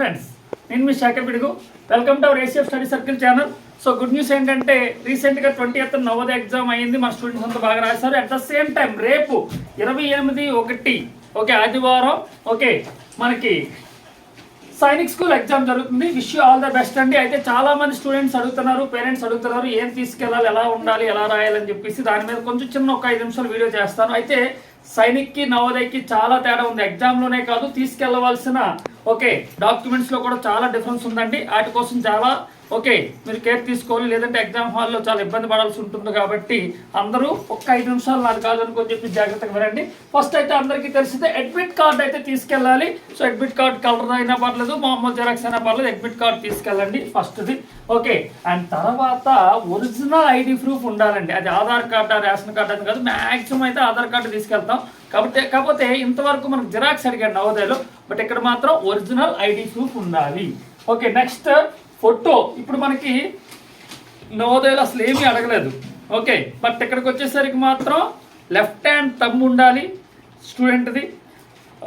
Friends నేను మీ శాఖ పిడుగు welcome to our ACF study circle channel so good news ఏంటంటే రీసెంట్గా ట్వంటీ ఎయిత్ నవోదయ ఎగ్జామ్ అయింది మన స్టూడెంట్స్ అంతా బాగా రాశారు. అట్ ద సేమ్ టైం రేపు ఇరవై ఎనిమిది ఒకటి ఓకే ఆదివారం ఓకే మనకి సైనిక్ స్కూల్ ఎగ్జామ్ జరుగుతుంది. విష్ ఆల్ ద బెస్ట్ అండి. అయితే చాలా మంది స్టూడెంట్స్ అడుగుతున్నారు పేరెంట్స్ అడుగుతున్నారు ఏం తీసుకెళ్ళాలి ఎలా ఉండాలి ఎలా రాయాలని చెప్పేసి. దాని మీద కొంచెం చిన్న ఒక ఐదు నిమిషాలు వీడియో చేస్తాను. అయితే సైనిక్కి నవోదయకి చాలా తేడా ఉంది. ఎగ్జామ్లోనే కాదు తీసుకెళ్ళవలసిన ఓకే డాక్యుమెంట్స్లో కూడా చాలా డిఫరెన్స్ ఉందండి. వాటి కోసం చాలా ఓకే మీరు కేర్ తీసుకోవాలి. లేదంటే ఎగ్జామ్ హాల్లో చాలా ఇబ్బంది పడాల్సి ఉంటుంది కాబట్టి అందరూ ఒక్క ఐదు నిమిషాలు నాకు కాదు అనుకొని చెప్పి జాగ్రత్తగా వినండి. ఫస్ట్ అయితే అందరికీ తెలిసిందే అడ్మిట్ కార్డ్ అయితే తీసుకెళ్ళాలి. సో అడ్మిట్ కార్డ్ కలర్ అయినా పర్లేదు మామూలు జెరాక్స్ అయినా పర్లేదు అడ్మిట్ కార్డ్ తీసుకెళ్ళండి ఫస్ట్ది. ఓకే అండ్ తర్వాత ఒరిజినల్ ఐడి ప్రూఫ్ ఉండాలండి. అది ఆధార్ కార్డ్ రేషన్ కార్డ్ అని కాదు మ్యాక్సిమం అయితే ఆధార్ కార్డు తీసుకెళ్తాం కాబట్టి కాకపోతే ఇంతవరకు మనకు జిరాక్స్ అడిగాడు నవోదయలో బట్ ఇక్కడ మాత్రం ఒరిజినల్ ఐడి ప్రూఫ్ ఉండాలి. Okay next photo. ఇప్పుడు మనకి నవోదయలో అసలు ఏమీ అడగలేదు. ఓకే బట్ ఇక్కడికి వచ్చేసరికి మాత్రం లెఫ్ట్ హ్యాండ్ తమ్ ఉండాలి స్టూడెంట్ది.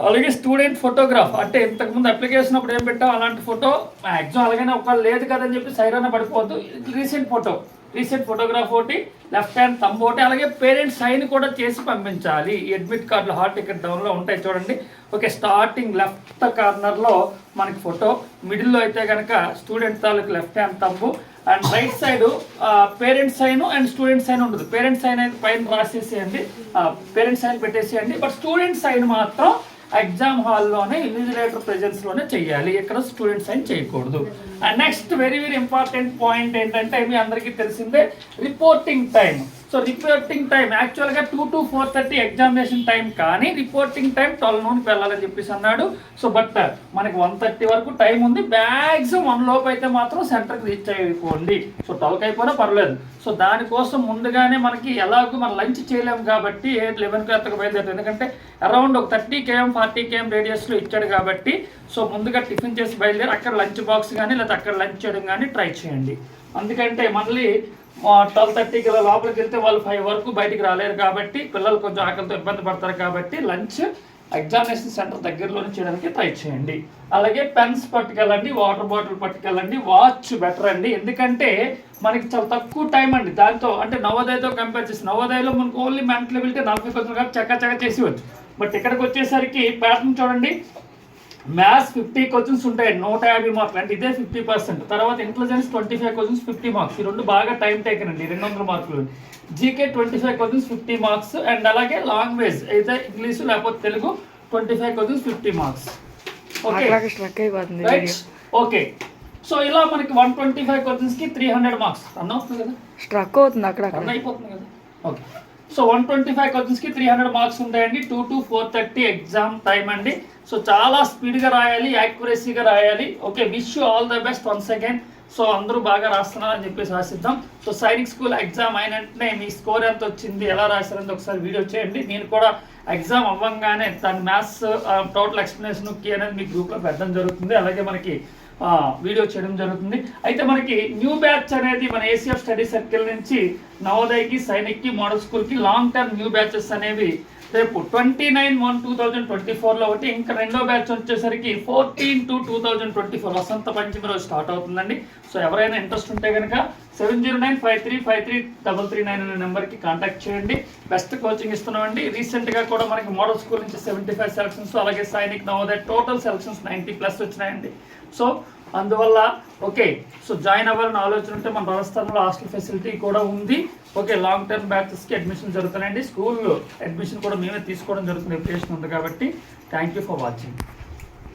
అలాగే స్టూడెంట్ ఫోటోగ్రాఫ్. అంటే ఇంతకుముందు అప్లికేషన్ అప్పుడు ఏం పెట్టాం? అలాంటి ఫోటో మ్యాక్సిమం అలాగైనా ఒకవేళ లేదు కదని చెప్పి సైరాన పడిపోవద్దు. Recent photo. రీసెంట్ ఫోటోగ్రాఫ్ ఒకటి లెఫ్ట్ హ్యాండ్ తమ్ ఒకటి అలాగే పేరెంట్స్ సైన్ కూడా చేసి పంపించాలి. ఈ అడ్మిట్ కార్డులో హాల్ టికెట్ డౌన్లో ఉంటాయి చూడండి. ఓకే స్టార్టింగ్ లెఫ్ట్ కార్నర్లో మనకి ఫోటో మిడిల్లో అయితే కనుక స్టూడెంట్ తాలూకు left hand thumb and right side parents sign and student sign ఉండదు. పేరెంట్స్ సైన్ అయితే పైన రాసేసేయండి. పేరెంట్స్ సైన్ పెట్టేసేయండి. బట్ స్టూడెంట్ సైన్ మాత్రం ఎగ్జామ్ హాల్లోనే ఇన్విజిలేటర్ ప్రెజెన్స్లోనే చేయాలి ఇక్కడ స్టూడెంట్స్ అయిన చేయకూడదు. And next very very important point ఏంటంటే మీ అందరికీ తెలిసిందే reporting time so reporting time యాక్చువల్గా two to four thirty examination time కానీ రిపోర్టింగ్ టైం ట్వెల్వ్ నూనెకి వెళ్ళాలని చెప్పేసి అన్నాడు. సో బట్ uh, మనకి వన్ థర్టీ వరకు టైం ఉంది. మ్యాక్సిమం వన్ లోపు అయితే మాత్రం సెంటర్కి రీచ్ అయిపోండి. సో ట్వెల్వ్కి అయిపోయినా పర్లేదు. సో దానికోసం ముందుగానే మనకి ఎలాగో మనం లంచ్ చేయలేము కాబట్టి లెవెన్ క్లాత్కి బయలుదేరుతుంది ఎందుకంటే అరౌండ్ ఒక థర్టీ కేఎం ఫార్టీ కేఎం రేడియస్లో ఇచ్చాడు కాబట్టి సో ముందుగా టిఫిన్ చేసి బయలుదేరి అక్కడ లంచ్ బాక్స్ కానీ లేదా అక్కడ లంచ్ చేయడం కానీ ట్రై చేయండి. అందుకంటే మళ్ళీ ట్వెల్వ్ థర్టీకి లోపలికి వెళ్తే వాళ్ళు ఫైవ్ వరకు బయటికి రాలేరు కాబట్టి పిల్లలు కొంచెం ఆకలితో ఇబ్బంది పడతారు కాబట్టి లంచ్ ఎగ్జామినేషన్ సెంటర్ దగ్గరలోనే చేయడానికి ట్రై చేయండి. అలాగే పెన్స్ పట్టుకెళ్ళండి వాటర్ బాటిల్ పట్టుకెళ్ళండి వాచ్ బెటర్ అండి. ఎందుకంటే మనకి చాలా తక్కువ టైం అండి. దాంతో అంటే నవోదయతో కంపేర్ చేసి నవోదయలో మనకు ఓన్లీ మెంటల్ ఎబిలిటీ నలభై కొంచెం కాబట్టి చక్క చక్క చేసేవచ్చు బట్ ఇక్కడికి వచ్చేసరికి ప్యాటర్న్ చూడండి. మ్యాథ్స్ ఫిఫ్టీ క్వశ్చన్స్ ఉంటాయి నూట యాభై మార్కులు. అంటే ఇదే ఫిఫ్టీ పర్సెంట్. తర్వాత intelligence twenty five questions fifty marks ఈ రెండు బాగా టైం టేకన్ అండి రెండు వందల మార్కులు. GK twenty five questions fifty marks and అలాగే లాంగ్వేజ్ అయితే ఇంగ్లీష్ లేకపోతే Telugu twenty five questions fifty marks okay so ఇలా మనకి వన్ ట్వంటీ ఫైవ్ క్వశ్చన్స్కి త్రీ హండ్రెడ్ మార్క్స్ రన్ అవుతుంది కదా? స్ట్రక్ అవుతుంది అక్కడ రన్ అయిపోతుంది కదా? Okay so one twenty five క్వశ్చన్స్కి త్రీ హండ్రెడ్ మార్క్స్ ఉంటాయండి. Two to four thirty exam time అండి. సో చాలా స్పీడ్గా రాయాలి యాక్యురసీగా రాయాలి. Okay wish you all the best once again so అందరూ బాగా రాస్తున్నారని చెప్పేసి ఆశిద్దాం సో సైనిక్ స్కూల్ ఎగ్జామ్ అయిన వెంటనే మీ స్కోర్ ఎంత వచ్చింది ఎలా రాశారని ఒకసారి వీడియో చేయండి. నేను కూడా ఎగ్జామ్ అవ్వంగానే దాని మ్యాథ్స్ టోటల్ ఎక్స్ప్లెనేషన్ కీ అనేది మీ గ్రూప్లో పెట్టడం జరుగుతుంది. అలాగే మనకి వీడియో చేయడం జరుగుతుంది. అయితే మనకి న్యూ బ్యాచ్ అనేది మన ఏసీఎఫ్ స్టడీ సర్కిల్ నుంచి నవోదయకి సైనిక్కి మోడల్ స్కూల్కి లాంగ్ టర్మ్ న్యూ బ్యాచెస్ అనేవి రేపు twenty nine one two thousand twenty ఫోర్లో ఒకటి ఇంకా రెండో బ్యాచ్ వచ్చేసరికి fourteen to two thousand twenty four Vasant Panchami రోజు స్టార్ట్ అవుతుందండి. సో ఎవరైనా ఇంట్రెస్ట్ ఉంటే కనుక seven zero nine five three five three double three nine అనే నెంబర్కి కాంటాక్ట్ చేయండి. బెస్ట్ కోచింగ్ ఇస్తున్నామండి. రీసెంట్గా కూడా మనకి మోడల్ స్కూల్ నుంచి సెవెంటీ ఫైవ్ సెలక్షన్స్ అలాగే Sainik Navodaya total selections ninety plus వచ్చినాయండి. సో అందువల్ల ఓకే సో జాయిన్ అవ్వాలని ఆలోచన ఉంటే మన రాజస్థాన్లో హాస్టల్ ఫెసిలిటీ కూడా ఉంది. ఓకే లాంగ్ టర్మ్ బ్యాచెస్కి అడ్మిషన్ జరుగుతున్నాయండి స్కూల్లో అడ్మిషన్ కూడా మేమే తీసుకోవడం జరుగుతుంది. ఎప్లికేషన్ ఉంది కాబట్టి థ్యాంక్ యూ ఫర్ వాచింగ్